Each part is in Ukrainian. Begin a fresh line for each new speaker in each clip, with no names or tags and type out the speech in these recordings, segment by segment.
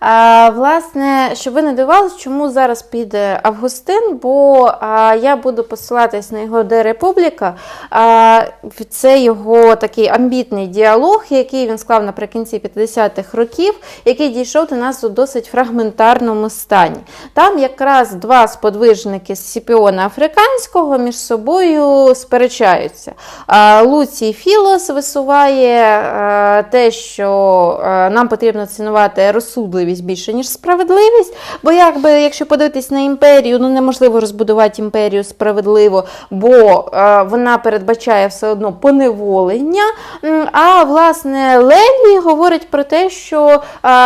А, власне, щоб ви не дивились, чому зараз піде Августин, бо а, я буду посилатись на його Де Републіка. А, це його такий амбітний діалог, який він склав наприкінці 50-х років, який дійшов до нас у досить фрагментарному стані. Там якраз два сподвижники з Сіпіона Африканського між собою сперечаються. А, Луцій Філос висуває е, те, що е, нам потрібно цінувати розсудливість більше, ніж справедливість. Бо якби, якщо подивитись на імперію, ну неможливо розбудувати імперію справедливо, бо е, вона передбачає все одно поневолення. А власне Леві говорить про те, що е,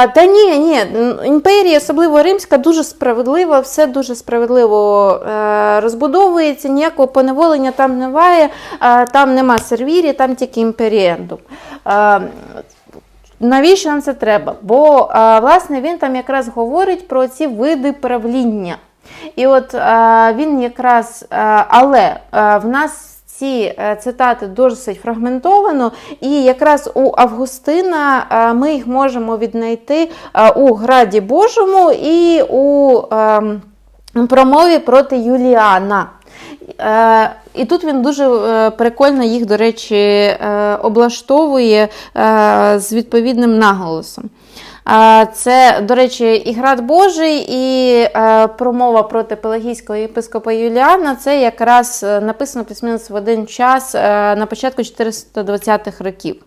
та ні, ні, імперія, особливо римська, дуже справедлива, все дуже справедливо е, розбудовується, ніякого поневолення там немає, е, там нема сервірі, там тільки імперіендум. Е, Навіщо нам це треба? Бо власне він там якраз говорить про ці види правління. І от він якраз, але в нас ці е, цитати досить фрагментовано, і якраз у Августина ми їх можемо віднайти у Граді Божому і у ем, промові проти Юліана. Е, і тут він дуже е, прикольно їх, до речі, е, облаштовує з відповідним наголосом. Це, до речі, і град Божий, і е, промова проти пелагійського єпископа Юліана. Це якраз е, написано плюс-мінус в один час е, на початку 420-х років.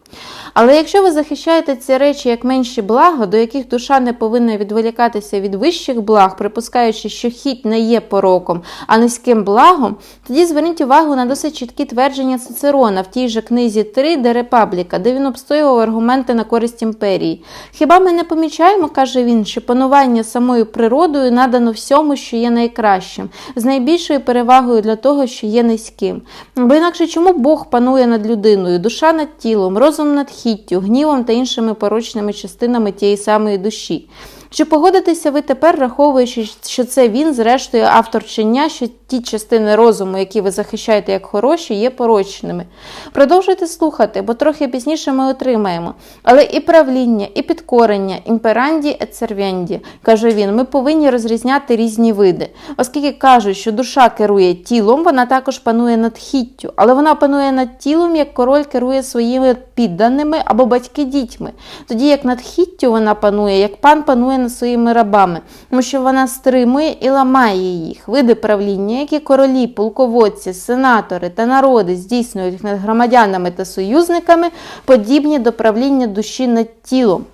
Але якщо ви захищаєте ці речі як менші блага, до яких душа не повинна відволікатися від вищих благ, припускаючи, що хіть не є пороком, а низьким благом, тоді зверніть увагу на досить чіткі твердження Цицерона в тій же книзі 3, де Репабліка, де він обстоював аргументи на користь імперії. Хіба ми не помічаємо, каже він, що панування самою природою надано всьому, що є найкращим, з найбільшою перевагою для того, що є низьким. Бо інакше чому Бог панує над людиною, душа над тілом, розум над хіттю, гнівом та іншими порочними частинами тієї самої душі? Чи погодитеся ви тепер, враховуючи, що це він, зрештою, автор вчення, що ті частини розуму, які ви захищаєте як хороші, є порочними? Продовжуйте слухати, бо трохи пізніше ми отримаємо. Але і правління, і підкорення, імперанді et сервенді, каже він, ми повинні розрізняти різні види. Оскільки кажуть, що душа керує тілом, вона також панує над хіттю, але вона панує над тілом, як король керує своїми підданими або батьки дітьми. Тоді як над хіттю вона панує, як пан панує над своїми рабами, тому що вона стримує і ламає їх. Види правління, які королі, полководці, сенатори та народи здійснюють над громадянами та союзниками, подібні до правління душі над тілом.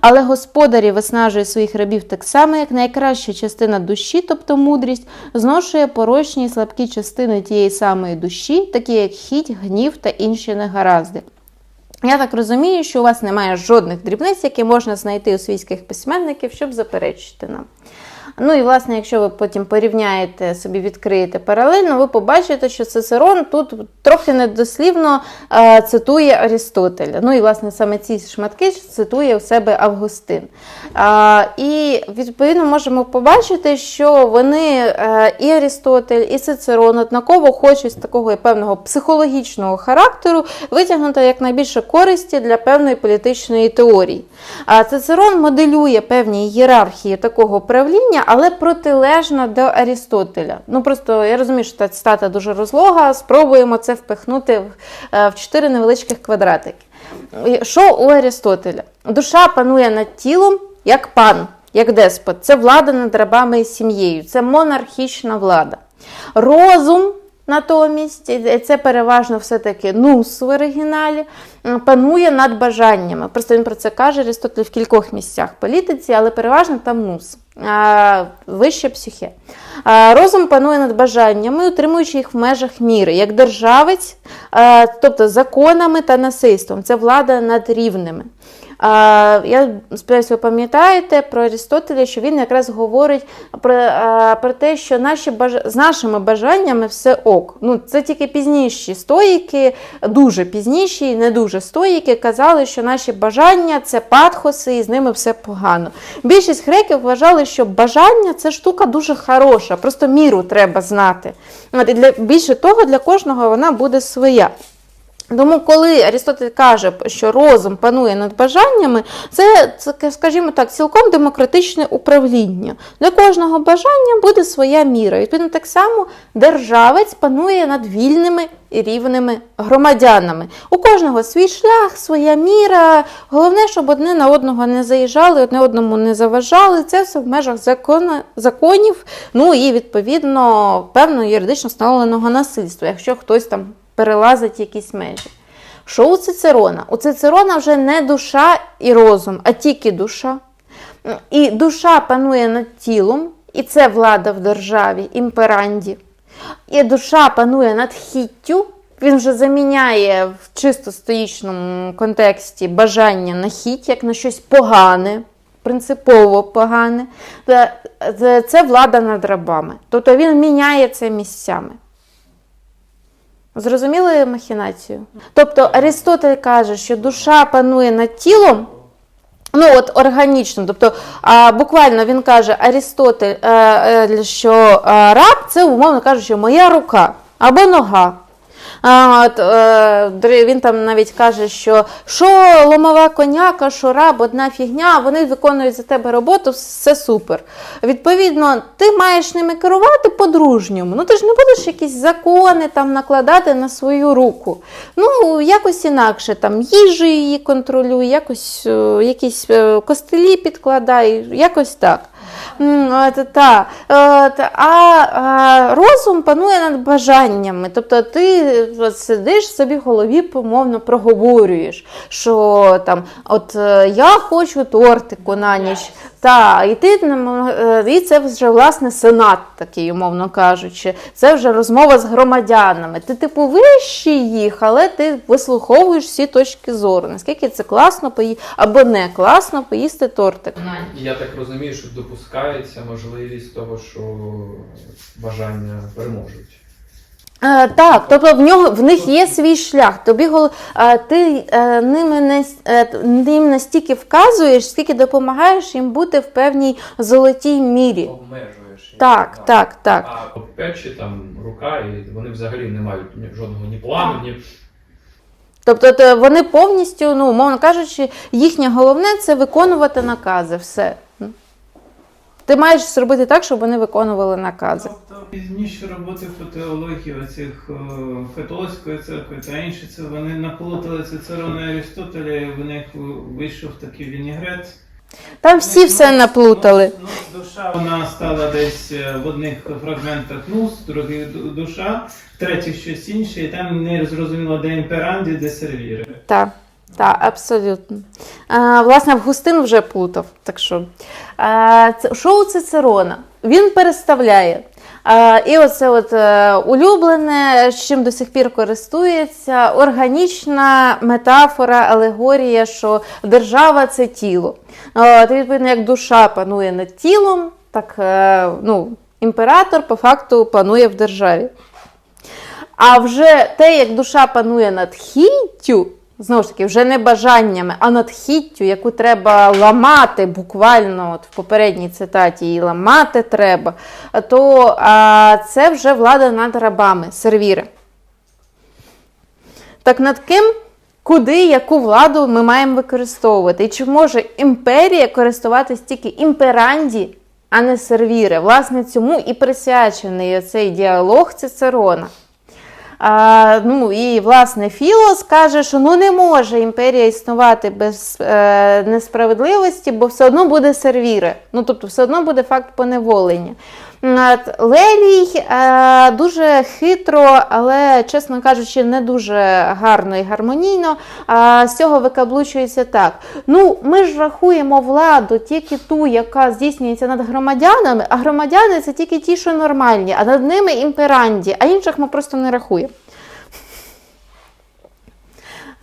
Але господарі виснажує своїх рабів так само, як найкраща частина душі, тобто мудрість, зношує порочні і слабкі частини тієї самої душі, такі як хіть, гнів та інші негаразди. Я так розумію, що у вас немає жодних дрібниць, які можна знайти у свійських письменників, щоб заперечити нам. Ну і власне, якщо ви потім порівняєте собі, відкриєте паралельно, ви побачите, що Цицерон тут трохи недослівно е, цитує Арістотеля. Ну і власне саме ці шматки цитує у себе Августин. Е, і відповідно можемо побачити, що вони е, і Арістотель, і Цицерон однаково хочуть такого певного психологічного характеру витягнути якнайбільше користі для певної політичної теорії. Цицерон моделює певні ієрархії такого правління, але протилежна до Арістотеля. Ну просто я розумію, що та цитата дуже розлога. Спробуємо це впихнути в, е, в чотири невеличких квадратики. Що у Арістотеля? Душа панує над тілом як пан, як деспот. Це влада над рабами і сім'єю, це монархічна влада. Розум. Натомість, це переважно все-таки нус в оригіналі, панує над бажаннями. Просто він про це каже Аристотель в кількох місцях політиці, але переважно там нус, а, вище психе. А, Розум панує над бажаннями, утримуючи їх в межах міри, як державець, тобто законами та насильством. Це влада над рівними. Я сподіваюся, ви пам'ятаєте про Арістотеля, що він якраз говорить про, про те, що наші баж... з нашими бажаннями все ок. Ну, Це тільки пізніші стоїки, дуже пізніші і не дуже стоїки, казали, що наші бажання це патхоси, і з ними все погано. Більшість греків вважали, що бажання це штука дуже хороша, просто міру треба знати. І для, Більше того, для кожного вона буде своя. Тому, коли Арістотель каже, що розум панує над бажаннями, це, скажімо так, цілком демократичне управління. Для кожного бажання буде своя міра. Відповідно, так само державець панує над вільними і рівними громадянами. У кожного свій шлях, своя міра. Головне, щоб одне на одного не заїжджали, одне одному не заважали. Це все в межах закона, законів, ну і відповідно певно юридично встановленого насильства, якщо хтось там перелазить якісь межі. Що у Цицерона? У Цицерона вже не душа і розум, а тільки душа. І душа панує над тілом, і це влада в державі, імперанді. І душа панує над хіттю, він вже заміняє в чисто стоїчному контексті бажання на хіть, як на щось погане, принципово погане. Це- Це влада над рабами. Тобто він міняє це місцями. Зрозуміли махінацію? Тобто Аристотель каже, що душа панує над тілом, ну от органічно. Тобто а, буквально він каже Аристотель, е, е, що а, раб це, умовно кажучи, моя рука або нога. А, от, е, він там навіть каже, що що ломова коняка, що раб, одна фігня, вони виконують за тебе роботу, все супер. Відповідно, ти маєш ними керувати по-дружньому. Ну ти ж не будеш якісь закони там накладати на свою руку. Ну, якось інакше, там їжу її контролюй, якось е, якісь е, костелі підкладай, якось так. Та. А, а розум панує над бажаннями. Тобто ти от, сидиш собі в голові, помовно проговорюєш, що там, от е, я хочу тортику на ніч. Та, і, ти, е, і це вже власне сенат такий, умовно кажучи. Це вже розмова з громадянами. Ти, типу, вищий їх, але ти вислуховуєш всі точки зору. Наскільки це класно пої... або не класно поїсти тортик.
Я так розумію, що допускається можливість того, що бажання переможуть.
Е, так, тобто в нього в них є свій шлях. Тобі гол- е, ти е, ними не е, ним настільки вказуєш, скільки допомагаєш їм бути в певній золотій мірі.
Обмежуєш. їх.
Так, так, так.
А печі там рука, і вони взагалі не мають ні- жодного ні плану, ні.
Тобто то вони повністю, ну, умовно кажучи, їхнє головне це виконувати накази. Все. Ти маєш зробити так, щоб вони виконували накази.
Тобто пізніші роботи по теології оцих е, католицької церкви та інші, це вони наплутали Цицерона і Арістотеля, і в них вийшов такий вінігрет.
Там всі все наплутали.
Ну, ну, душа вона стала десь е, в одних фрагментах нус, в других душа, в третіх щось інше, і там не зрозуміло, де імперанді, де сервіри.
Так, так, абсолютно. А, власне, Августин вже плутав. Так що, а, це, шоу Цицерона. Він переставляє. А, і оце от е, улюблене, з чим до сих пір користується, органічна метафора, алегорія, що держава це тіло. І, відповідно, як душа панує над тілом, так е, ну, імператор по факту панує в державі. А вже те, як душа панує над хіттю, знову ж таки, вже не бажаннями, а над хіттю, яку треба ламати, буквально от в попередній цитаті її ламати треба, то а, це вже влада над рабами, сервіри. Так над ким, куди, яку владу ми маємо використовувати? І чи може імперія користуватись тільки імперанді, а не сервіри? Власне, цьому і присвячений цей діалог Цицерона. А, ну і власне Філос каже, що ну не може імперія існувати без е, несправедливості, бо все одно буде сервіри. Ну тобто, все одно буде факт поневолення. Лелій е, дуже хитро, але, чесно кажучи, не дуже гарно і гармонійно. З цього викаблучується так. Ну, ми ж рахуємо владу тільки ту, яка здійснюється над громадянами, а громадяни це тільки ті, що нормальні, а над ними імперанді, а інших ми просто не рахуємо.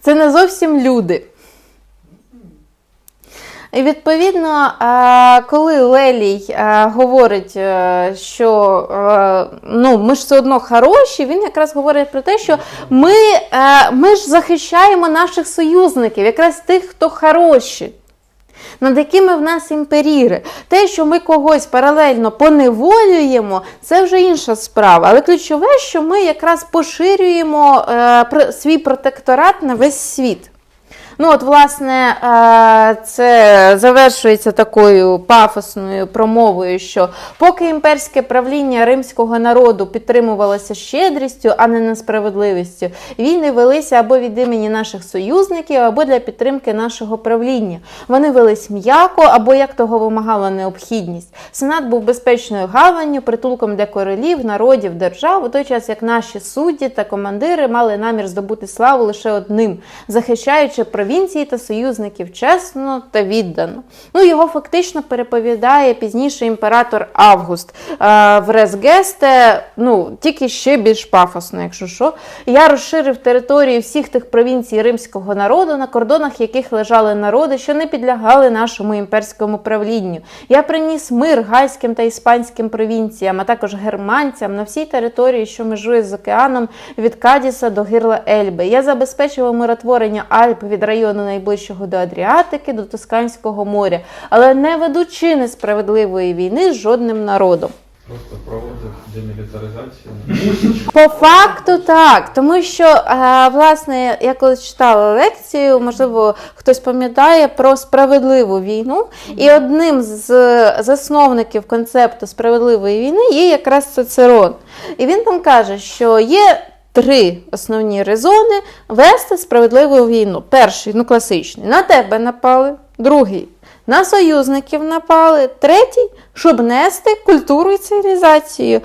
Це не зовсім люди. І відповідно, е, коли Лелій е, говорить, е, що ну, ми ж все одно хороші, він якраз говорить про те, що ми, ми ж захищаємо наших союзників, якраз тих, хто хороші. над якими в нас імперіри. Те, що ми когось паралельно поневолюємо, це вже інша справа. Але ключове, що ми якраз поширюємо е, свій протекторат на весь світ. Ну, от, власне, е, це завершується такою пафосною промовою, що поки імперське правління римського народу підтримувалося щедрістю, а не несправедливістю, війни велися або від імені наших союзників, або для підтримки нашого правління. Вони велись м'яко, або як того вимагала необхідність. Сенат був безпечною гаванню, притулком для королів, народів, держав, у той час як наші судді та командири мали намір здобути славу лише одним, захищаючи провінції та союзників чесно та віддано. Ну, його фактично переповідає пізніше імператор Август е, в Резгесте, ну, тільки ще більш пафосно, якщо що. Я розширив територію всіх тих провінцій римського народу, на кордонах яких лежали народи, що не підлягали нашому імперському правлінню. Я приніс мир гальським та іспанським провінціям, а також германцям на всій території, що межує з океаном від Кадіса до гирла Ельби. Я забезпечував миротворення Альп від району найближчого до Адріатики до Тосканського моря, але не ведучи несправедливої війни з жодним народом.
Просто проводив демілітаризацію.
По факту так, тому що е, власне я коли читала лекцію, можливо, хтось пам'ятає про справедливу війну, і одним з засновників концепту справедливої війни є якраз Цицерон. І він там каже, що є. Три основні резони вести справедливу війну. Перший, ну класичний, на тебе напали, другий. На союзників напали, третій, щоб нести культуру і цивілізацію.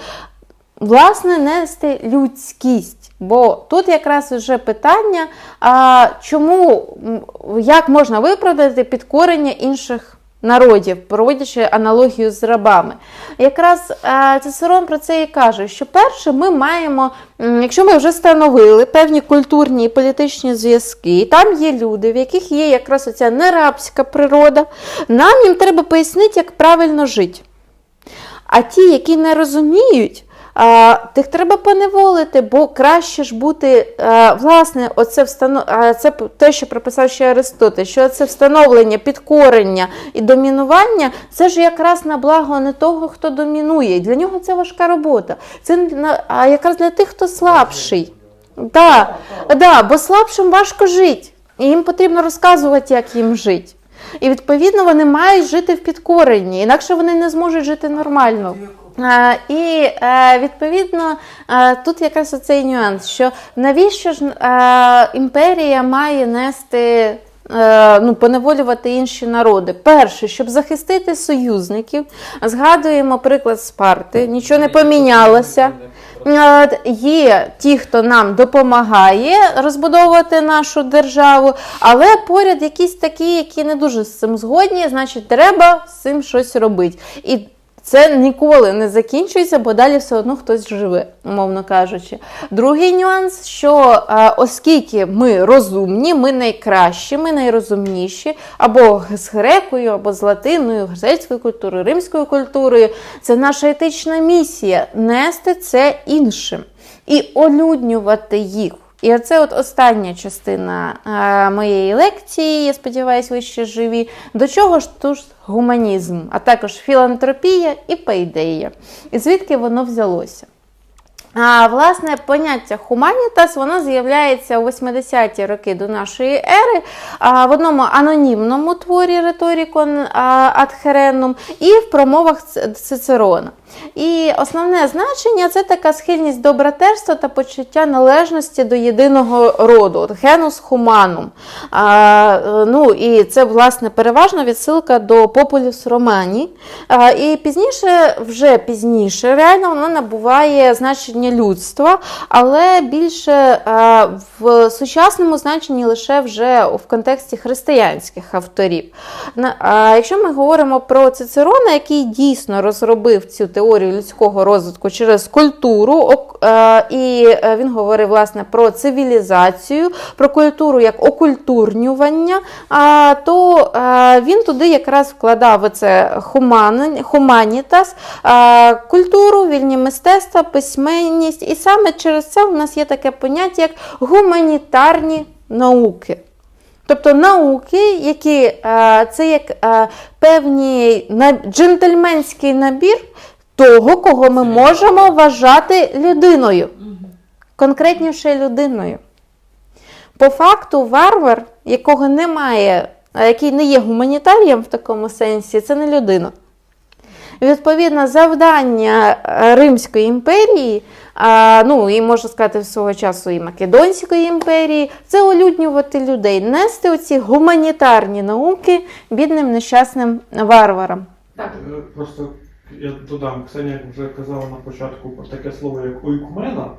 Власне, нести людськість. Бо тут якраз вже питання, а, чому, як можна виправдати підкорення інших народів, проводячи аналогію з рабами. Якраз е, Цицерон про це і каже, що перше ми маємо, якщо ми вже встановили певні культурні і політичні зв'язки, там є люди, в яких є якраз оця нерабська природа, нам їм треба пояснити, як правильно жити. А ті, які не розуміють, а, тих треба поневолити, бо краще ж бути, а, власне, оце встанов... а, це те, що прописав ще Аристотель, що це встановлення, підкорення і домінування, це ж якраз на благо не того, хто домінує. Для нього це важка робота. Це на... а якраз для тих, хто слабший. Да, да, бо слабшим важко жити. І їм потрібно розказувати, як їм жити. І відповідно вони мають жити в підкоренні, інакше вони не зможуть жити нормально. Е, І е, відповідно е, тут якраз оцей нюанс, що навіщо ж імперія має нести. Ну, поневолювати інші народи. Перше, щоб захистити союзників, згадуємо приклад Спарти, нічого не помінялося. Є ті, хто нам допомагає розбудовувати нашу державу, але поряд якісь такі, які не дуже з цим згодні, значить, треба з цим щось робити. І це ніколи не закінчується, бо далі все одно хтось живе, умовно кажучи. Другий нюанс, що е, оскільки ми розумні, ми найкращі, ми найрозумніші, або з грекою, або з латиною, грецькою культурою, римською культурою, це наша етична місія нести це іншим і олюднювати їх. І оце от остання частина е, моєї лекції, я сподіваюся, ви ще живі. До чого ж тут гуманізм, а також філантропія і пейдея. І звідки воно взялося? А, власне, поняття хуманітас воно з'являється у 80-ті роки до нашої ери а, в одному анонімному творі риторікон адхеренум і в промовах Цицерона. І основне значення це така схильність до братерства та почуття належності до єдиного роду, от генус хуманум. Ну, і це, власне, переважно відсилка до Популюс Романі. А, і пізніше, вже пізніше, реально воно набуває значення людства, але більше е, в сучасному значенні лише вже в контексті християнських авторів. Якщо ми говоримо про Цицерона, який дійсно розробив цю теорію людського розвитку через культуру, е, і е, він говорив власне про цивілізацію, про культуру як окультурнювання, то він туди якраз вкладав хумани- хуманітас, культуру, вільні мистецтва, письменність. І саме через це у нас є таке поняття як гуманітарні науки. Тобто науки, які е, це як е, певний джентльменський набір того, кого ми можемо вважати людиною, конкретніше людиною. По факту, варвар, якого немає, який не є гуманітарієм в такому сенсі, це не людина. Відповідно, завдання е, Римської імперії, ну і можна сказати, свого часу і Македонської імперії, це олюднювати людей, нести оці гуманітарні науки бідним нещасним варварам.
Так.
Е, Просто я додам, Ксенія вже казала на початку про таке слово як ойкумена.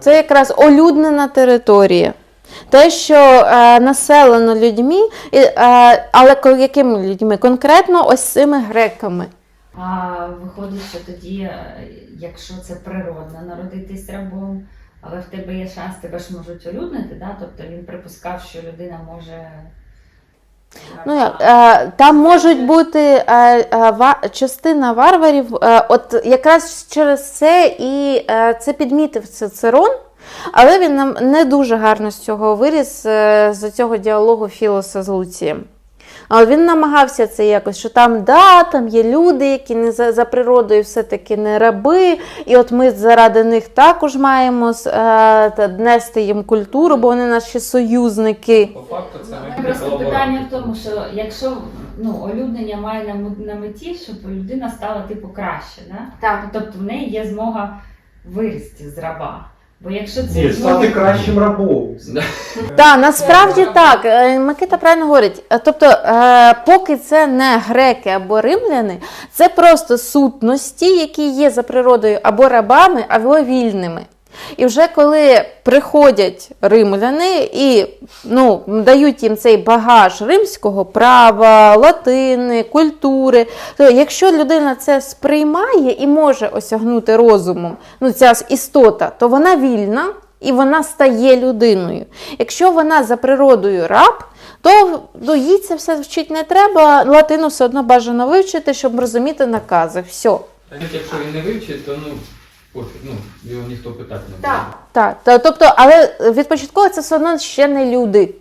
Це якраз олюднена територія. Те, що е, населено людьми, і, е, але якими людьми? Конкретно ось цими греками.
А виходить, що тоді, е, якщо це природно народитись рабом, але в тебе є шанс, тебе ж можуть олюднити, да? тобто він припускав, що людина може.
Ну, е, там можуть бути е, частина варварів, от якраз через це і це підмітив Цицерон, але він нам не дуже гарно з цього виріс з цього діалогу Філоса з Луцієм. Але він намагався це якось, що там, да, там є люди, які не за, за природою все-таки не раби, і от ми заради них також маємо е, та нести їм культуру, бо вони наші союзники.
По факту це
Ну, Просто питання в тому, що якщо ну, олюднення має на, на меті, щоб людина стала типу краще, да?
Так.
тобто в неї є змога вирости з раба. Бо якщо це
Ні, стати кращим рабом.
Так, насправді так. Е, Микита правильно говорить. Е, Тобто, е, поки це не греки або римляни, це просто сутності, які є за природою або рабами, або вільними. І вже коли приходять римляни і ну, дають їм цей багаж римського права, латини, культури, то якщо людина це сприймає і може осягнути розумом, ну ця істота, то вона вільна і вона стає людиною. Якщо вона за природою раб, то ну, їй це все вчити не треба. Латину все одно бажано вивчити, щоб розуміти накази. Все.
Навіть якщо він не вивчить, то ну, пофіг, ну, його ніхто питати не буде.
Так, та- тобто, але відпочатково це все одно ще не люди.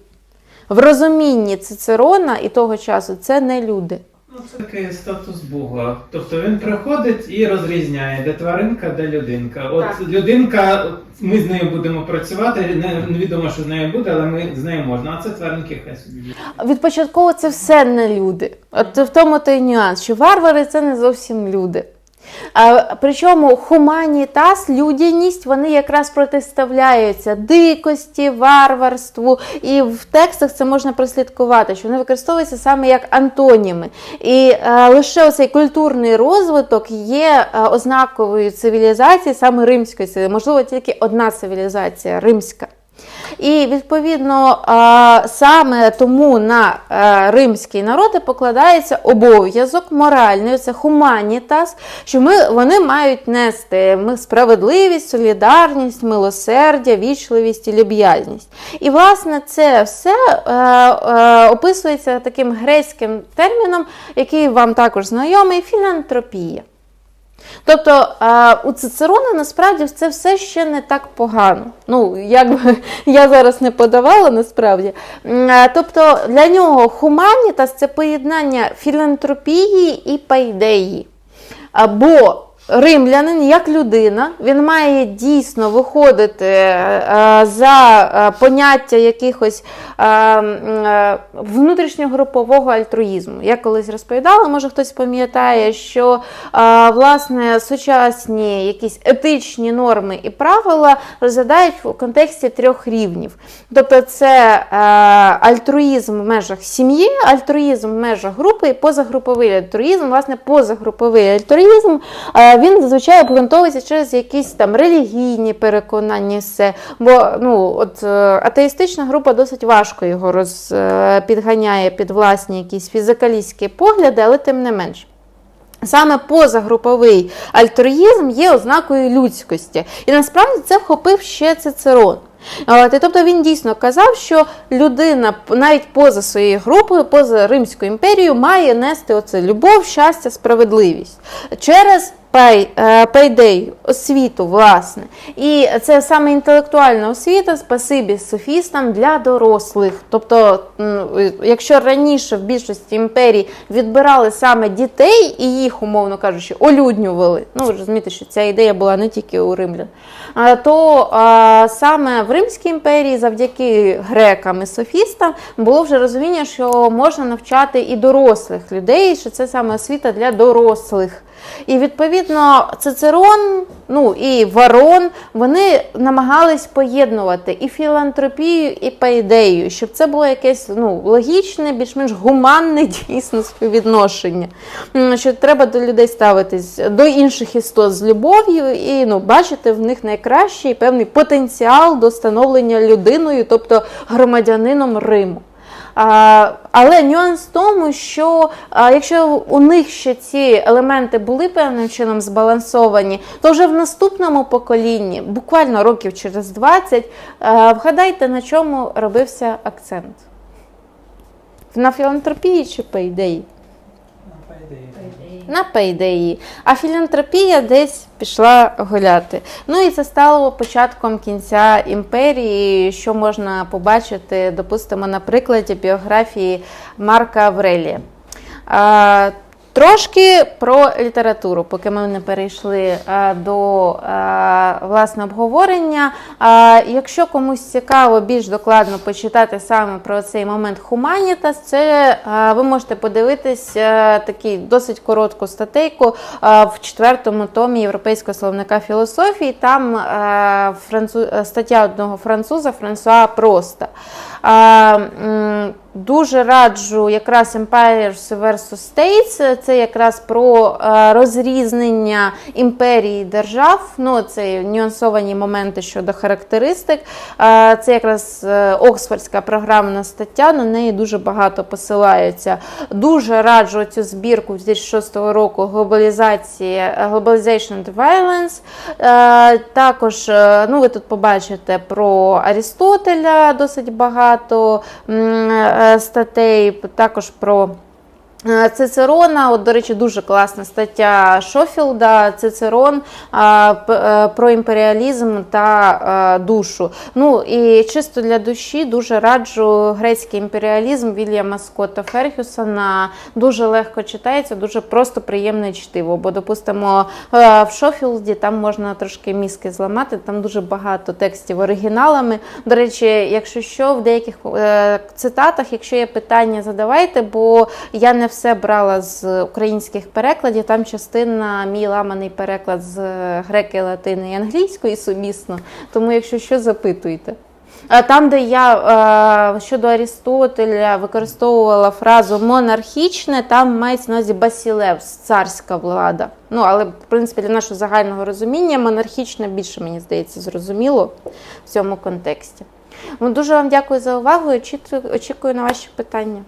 В розумінні Цицерона і того часу це не люди.
Ну, це такий статус Бога. Тобто він приходить і розрізняє, де тваринка, де людинка. От
Так.
людинка, ми з нею будемо працювати, не- невідомо, що з нею буде, але ми з нею можна. А це тваринки хай собі.
Відпочатково це все не люди. От в тому той нюанс, що варвари це не зовсім люди. Причому хуманітас, людяність, вони якраз протиставляються дикості, варварству. І в текстах це можна прослідкувати, що вони використовуються саме як антоніми. І е, лише оцей культурний розвиток є е, ознаковою цивілізації, саме римської. Можливо, тільки одна цивілізація римська. І відповідно саме тому на е, римський народ покладається обов'язок моральний, це хуманітас, що ми, вони мають нести ми справедливість, солідарність, милосердя, вічливість і люб'язність. І власне це все е, е, описується таким грецьким терміном, який вам також знайомий філантропія. Тобто у Цицерона насправді це все ще не так погано. Ну, як би я зараз не подавала, насправді. Тобто для нього хуманітас це поєднання філантропії і пайдеї. Або римлянин як людина, він має дійсно виходити е, за е, поняття якихось е, внутрішньогрупового альтруїзму. Я колись розповідала, може хтось пам'ятає, що власне сучасні якісь етичні норми і правила розглядають в контексті трьох рівнів. Тобто це альтруїзм в межах сім'ї, альтруїзм в межах групи і позагруповий альтруїзм. Власне, позагруповий альтруїзм він зазвичай обґрунтовується через якісь там релігійні переконання. Все. Бо ну, от, е, атеїстична група досить важко його роз, е, під власні якісь фізикалістські погляди, але тим не менш. Саме позагруповий альтруїзм є ознакою людськості. І насправді це вхопив ще Цицерон. Тобто він дійсно казав, що людина навіть поза своєю групою, поза Римською імперією, має нести оце любов, щастя, справедливість через пейдей, освіту, власне. І це саме інтелектуальна освіта, спасибі софістам для дорослих. Тобто, якщо раніше в більшості імперій відбирали саме дітей і їх, умовно кажучи, олюднювали. Ну, ви розумієте, що ця ідея була не тільки у римлян. То саме в Римській імперії, завдяки грекам і софістам, було вже розуміння, що можна навчати і дорослих людей, що це саме освіта для дорослих. І відповідно Цицерон, ну і Варон, вони намагались поєднувати і філантропію, і паїдею, щоб це було якесь ну, логічне, більш-менш гуманне дійсно співвідношення. Що треба до людей ставитись до інших істот з любов'ю і ну, бачити в них найкращий певний потенціал до становлення людиною, тобто громадянином Риму. Але нюанс в тому, що якщо у них ще ці елементи були певним чином збалансовані, то вже в наступному поколінні, буквально років через 20, вгадайте, на чому робився акцент? На філантропії чи по ідеї? На пейдеї, а філантропія десь пішла гуляти. Ну і це стало початком кінця імперії, що можна побачити, допустимо, на прикладі біографії Марка Аврелія. Трошки про літературу, поки ми не перейшли а, до а, власне обговорення. А, якщо комусь цікаво більш докладно почитати саме про цей момент Хуманітас, це ви можете подивитись такі досить коротку статейку в четвертому томі Європейського словника філософії. Там стаття одного француза Франсуа Проста. Дуже раджу якраз Empires vs. States, це якраз про е, розрізнення імперії держав, ну це нюансовані моменти щодо характеристик. Е, Це якраз е, Оксфордська програмна стаття, на неї дуже багато посилаються. Дуже раджу цю збірку 2006 року глобалізації Globalization and Violence. Також ну, ви тут побачите про Арістотеля досить багато статей, також про. Е, Цицерона, от, до речі, дуже класна стаття Шофілда, Цицерон е, про імперіалізм та е, душу. Ну і чисто для душі дуже раджу грецький імперіалізм Вільяма Скотта Ферхюсона. Дуже легко читається, дуже просто приємне чтиво. Бо, допустимо, в Шофілді там можна трошки мізки зламати, там дуже багато текстів оригіналами. До речі, якщо що, в деяких цитатах, якщо є питання, задавайте, бо я не все брала з українських перекладів. Там частина мій ламаний переклад з греки, латини і англійської сумісно. Тому, якщо що, запитуйте. Там, де я е, щодо Арістотеля використовувала фразу монархічне, там мається на увазі басілевс, царська влада. Ну, але в принципі для нашого загального розуміння монархічне більше, мені здається, зрозуміло в цьому контексті. Ну, дуже вам дякую за увагу і очікую на ваші питання.